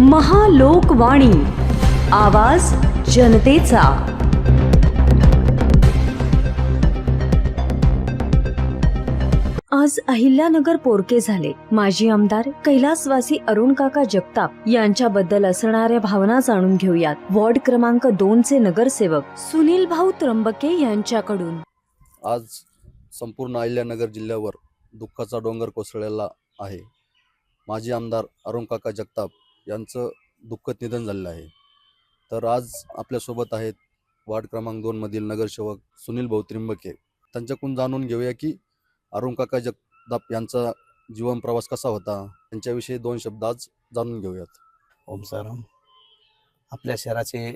महालोकवाणी. आवाज जनतेचा. आज अहिल्यानगर पोरके झाले. माजी आमदार कैलासवासी अरुण काका जगताप यांच्याबद्दल असणाऱ्या भावना जाणून घेऊयात. वॉर्ड क्रमांक दोन चे नगरसेवक सुनील भाऊ त्र्यंबके यांच्याकडून. आज संपूर्ण अहिल्यानगर जिल्ह्यावर दुःखाचा डोंगर कोसळलेला आहे. माजी आमदार अरुण काका जगताप यांचं दुःखद निधन झालेलं आहे. तर आज आपल्यासोबत आहेत वार्ड क्रमांक दोनमधील नगरसेवक सुनील भाऊ त्रिंबके. त्यांच्याकडून जाणून घेऊया की अरुण काका जगताप यांचा जीवन प्रवास कसा होता? त्यांच्याविषयी दोन शब्द आज जाणून घेऊयात. ओम साराम आपल्या शहराचे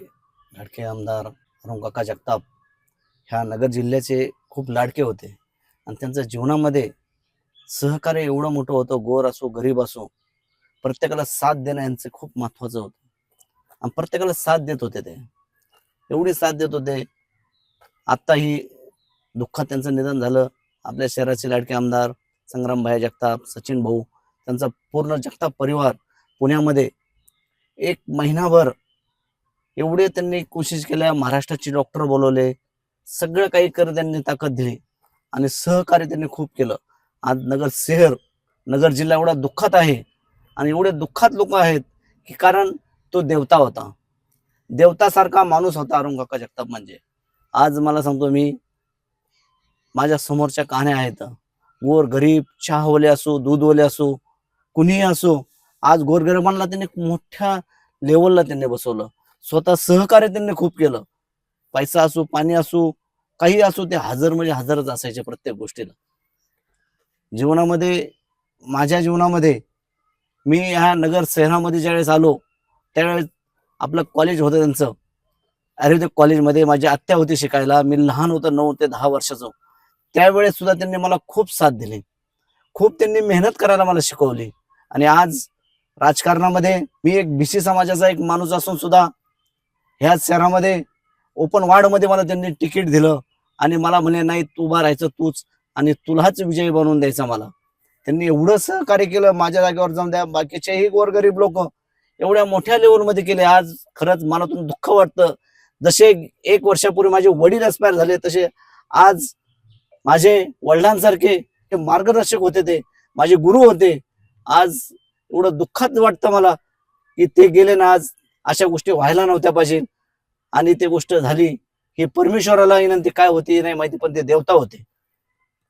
लाडके आमदार अरुण काका जगताप ह्या नगर जिल्ह्याचे खूप लाडके होते. आणि त्यांच्या जीवनामध्ये सहकार्य एवढं मोठं होतं गोर असो गरीब असो प्रत्येकाला साथ देणं यांचं खूप महत्त्वाचं होतं. आणि प्रत्येकाला साथ देत होते ते. एवढी साथ देत होते. आत्ताही दुःखात त्यांचं निधन झालं. आपल्या शहराचे लाडके आमदार संग्रामभाई जगताप सचिन भाऊ त्यांचा पूर्ण जगताप परिवार पुण्यामध्ये एक महिनाभर एवढे त्यांनी कोशिश केल्या. महाराष्ट्राचे डॉक्टर बोलवले. सगळं काही कर त्यांनी ताकद दिली. आणि सहकार्य त्यांनी खूप केलं. आज नगर शहर नगर जिल्हा एवढा दुःखात आहे. आणि एवढे दुःखात लोक आहेत की कारण तो देवता होता. देवतासारखा माणूस होता अरुण काका जगताप म्हणजे. आज मला सांगतो मी माझ्या समोरच्या कहाण्या आहेत. गोर गरीब चहावाले असो दूधवाले असो कुणीही असो आज गोरगरिबांना त्यांनी मोठ्या लेवलला त्यांनी बसवलं. स्वतः सहकार्य त्यांनी खूप केलं. पैसा असो पाणी असो काही असो ते हजर म्हणजे हजरच असायचे प्रत्येक गोष्टीला. जीवनामध्ये माझ्या जीवनामध्ये मी ह्या नगर शहरामध्ये ज्यावेळेस आलो त्यावेळेस आपलं कॉलेज होतं त्यांचं. आयुर्वेदिक कॉलेजमध्ये माझी आत्या होती शिकायला. मी लहान होतो नऊ ते दहा वर्षाचं. त्यावेळेस सुद्धा त्यांनी मला खूप साथ दिली. खूप त्यांनी मेहनत करायला मला शिकवली. आणि आज राजकारणामध्ये मी एक बीसी समाजाचा एक माणूस असून सुद्धा ह्याच शहरामध्ये ओपन वार्डमध्ये मला त्यांनी तिकीट दिलं. आणि मला म्हणे नाही तू उभा राहायचं तूच आणि तुलाच विजयी बनवून द्यायचा मला. त्यांनी एवढं सहकार्य केलं माझ्या जागेवर जाऊन द्या बाकीचेही गोरगरीब लोक एवढ्या मोठ्या लेवलमध्ये केले. आज खरंच मनातून दुःख वाटतं. जसे एक वर्षापूर्वी माझे वडील एक्सपायर झाले तसे आज माझे वडिलांसारखे हे मार्गदर्शक होते ते. माझे गुरु होते. आज एवढं दुःखात वाटतं मला की ते गेले ना आज अशा गोष्टी व्हायला नव्हत्या पाहिजे. आणि ते गोष्ट झाली हे परमेश्वराला विनंती काय होती नाही माहिती पण ते देवता होते.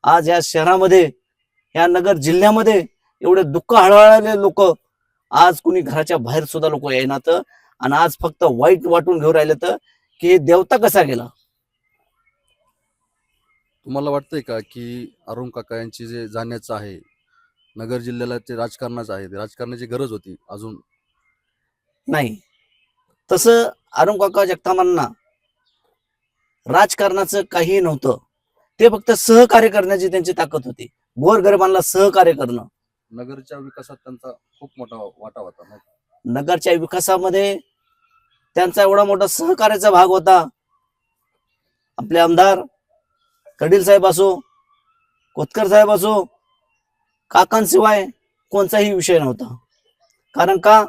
आज या शहरामध्ये या नगर जिल्ह्यामध्ये एवढे दुःख हळहळले लोक. आज कुणी घराच्या बाहेर सुद्धा लोक येणार आणि आज फक्त वाईट वाटून घेऊन राहिले तर. की हे देवता कसा गेला? तुम्हाला वाटतंय का की अरुण काका यांची जे जाण्याचं आहे नगर जिल्ह्याला ते राजकारणाचं आहे ते राजकारणाची गरज होती अजून? नाही. तसं अरुण काका जगतामांना राजकारणाचं काही नव्हतं. ते फक्त सहकार्य करण्याची त्यांची ताकद होती. गोरगरिबांना सहकार्य करणं. नगरच्या विकासात त्यांचा खूप मोठा वाटा होता? नगरच्या विकासामध्ये त्यांचा एवढा मोठा सहकार्याचा भाग होता. आपले आमदार कडील साहेब असो कोतकर साहेब असो काकांशिवाय कोणताही विषय नव्हता. कारण का?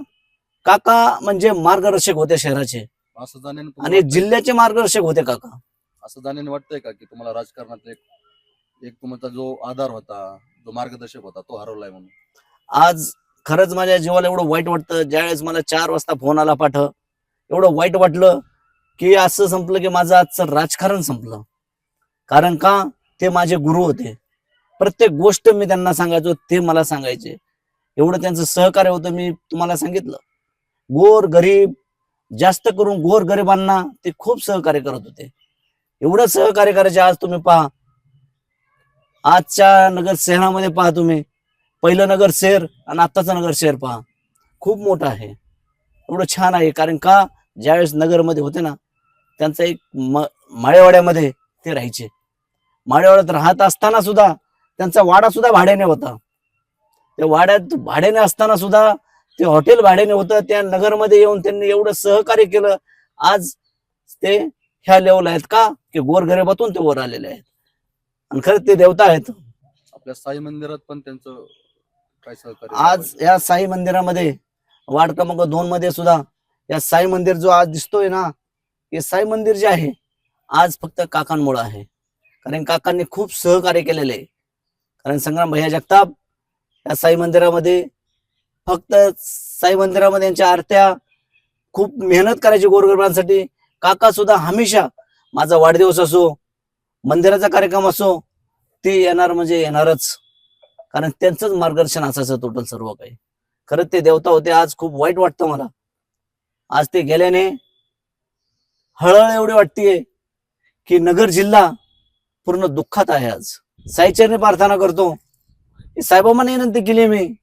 काका म्हणजे मार्गदर्शक होते शहराचे. असं आणि जिल्ह्याचे मार्गदर्शक होते काका. असं जाण्याने वाटतंय का की तुम्हाला राजकारणात एक एक तुमचा जो आधार होता जो मार्गदर्शक होता तो हरवलाय म्हणून. आज खरंच माझ्या जीवाला एवढं वाईट वाटतं ज्यावेळेस मला चार वाजता फोन आला पाठ एवढं वाईट वाटलं की असं संपलं की माझं आजचं राजकारण संपलं. कारण का? ते माझे गुरु होते. प्रत्येक गोष्ट मी त्यांना सांगायचो ते मला सांगायचे. एवढं त्यांचं सहकार्य होतं मी तुम्हाला सांगितलं. गोर गरीब जास्त करून गोर गरिबांना ते खूप सहकार्य करत होते. एवढं सहकार्य करायचे आज तुम्ही पहा आजच्या नगर शहरामध्ये पहा तुम्ही. पहिलं नगर शहर आणि आत्ताचं नगर शहर पहा. खूप मोठं आहे. एवढं छान आहे. कारण का? ज्यावेळेस नगरमध्ये होते ना त्यांचा एक म माळेवाड्यामध्ये ते राहायचे. माळेवाड्यात राहत असताना सुद्धा त्यांचा वाडा सुद्धा भाड्याने होता. त्या वाड्यात भाड्याने असताना सुद्धा ते हॉटेल भाड्याने होतं. त्या नगरमध्ये येऊन त्यांनी एवढं सहकार्य केलं. आज ते ह्या लेवल आहेत का? की गोरगरिबातून ते वर आलेले आहेत. आणि खरंच ते देवता आहेत. आपल्या साई मंदिरात पण त्यांचं काय सहकार्य आज या साई मंदिरामध्ये वार्ड क्रमांक दोन मध्ये सुद्धा या साई मंदिर जो आज दिसतोय ना हे साई मंदिर जे आहे आज फक्त काकांमुळे आहे. कारण काकांनी खूप सहकार्य केलेले आहे. कारण संग्राम भैया जगताप या साई मंदिरामध्ये फक्त साई मंदिरामध्ये यांच्या आरत्या खूप मेहनत करायची गोरगरिबांसाठी काका सुद्धा हमेशा माझा वाढदिवस असो मंदिराचा कार्यक्रम असो ते येणार म्हणजे येणारच. कारण त्यांचंच मार्गदर्शन असायचं टोटल सर्व काही. खरंच ते देवता होते आज खूप वाईट वाटतं मला. आज ते गेल्याने हळहळ एवढी वाटतीये की नगर जिल्हा पूर्ण दुःखात आहे आज. साईचरणी प्रार्थना करतो. साईबाबांना विनंती केली मी.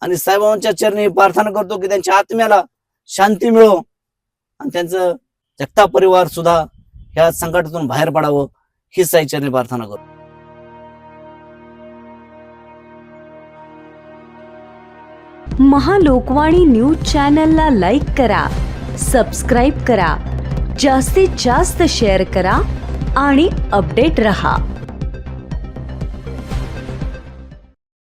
आणि साईबाबांच्या चरणी प्रार्थना करतो की त्यांच्या आत्म्याला शांती मिळो. आणि त्यांचं जगता परिवार सुद्धा ह्या संकटातून बाहेर पडावं. हीच साईचरणी प्रार्थना करतो महालोकवाणी न्यूज चॅनलला लाईक करा सबस्क्राईब करा जास्तीत जास्त शेअर करा आणि अपडेट रहा.